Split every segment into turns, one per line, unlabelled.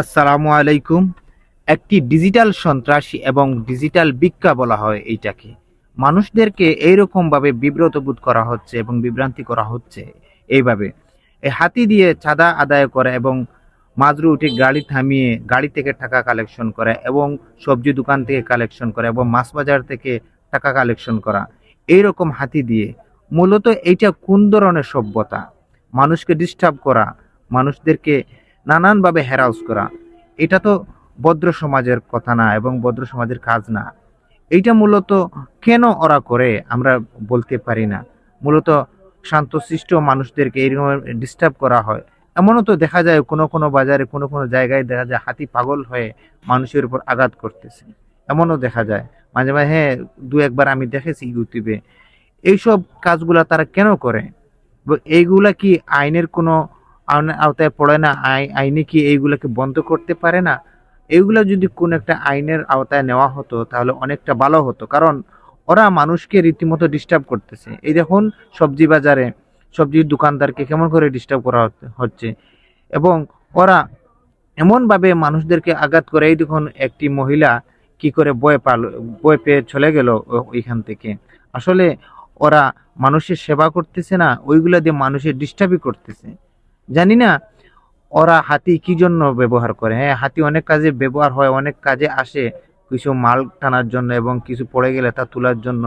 আসসালামু আলাইকুম। একটি ডিজিটাল সন্ত্রাসী এবং ডিজিটাল ভিক্ষা বলা হয় এইটাকে। মানুষদেরকে এইরকম ভাবে বিব্রত বোধ করা হচ্ছে এবং বিভ্রান্তি করা হচ্ছে এইভাবে। এই হাতি দিয়ে চাঁদা আদায় করে এবং মাজরু উঠে গাড়ি থামিয়ে গাড়ি থেকে টাকা কালেকশন করে এবং সবজি দোকান থেকে কালেকশন করে এবং মাছ বাজার থেকে টাকা কালেকশন করা। এইরকম হাতি দিয়ে। মূলত এইটা কোন ধরনের সভ্যতা? মানুষকে ডিস্টার্ব করা। মানুষদেরকে নানানভাবে হ্যারাউস করা। এটা তো ভদ্র সমাজের কথা না এবং ভদ্র সমাজের কাজ না। এইটা মূলত কেন ওরা করে আমরা বলতে পারি না। মূলত শান্তশিষ্ট মানুষদেরকে এইরকম ডিস্টার্ব করা হয়। এমনও তো দেখা যায় কোনো কোনো বাজারে, কোনো কোনো জায়গায় দেখা যায় হাতি পাগল হয়ে মানুষের উপর আঘাত করতেছে। এমনও দেখা যায়। মাঝে মাঝে হ্যাঁ দু একবার আমি দেখেছি ইউটিউবে। এইসব কাজগুলা তারা কেন করে? এইগুলা কি আইনের কোনো আওতায় পড়ে না, আই- আইনে কি এইগুলোকে বন্ধ করতে পারে না? এইগুলো যদি কোন একটা আইনের আওতায় নেওয়া হতো, তাহলে অনেকটা ভালো হতো। কারণ ওরা মানুষকে রীতিমতো ডিস্টার্ব করতেছে। এই দেখুন, সবজি বাজারে সবজির দোকানদারকে কেমন করে ডিস্টার্ব করা হচ্ছে- এবং ওরা এমনভাবে মানুষদেরকে আঘাত করে, এই দেখুন, একটি মহিলা কি করে বয়ে পাল বয়ে পেয়ে চলে গেল ওইখান থেকে। আসলে ওরা মানুষের সেবা করতেছে না, ওইগুলা দিয়ে মানুষের ডিস্টার্বই করতেছে। জানি না, ওরা হাতি কি জন্য ব্যবহার করে? হ্যাঁ হাতি অনেক কাজে ব্যবহার হয়, অনেক কাজে আসে। কিছু মাল টানার জন্য এবং কিছু পড়ে গেলে তা তোলার জন্য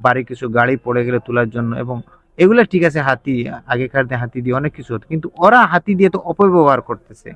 বাড়ি কিছু গাড়ি পড়ে গেলে তোলার জন্য এবং এগুলো ঠিক আছে, হাতি আগেকার হাতি দিয়ে অনেক কিছু হতো। কিন্তু ওরা হাতি দিয়ে তো অপব্যবহার করতেছে।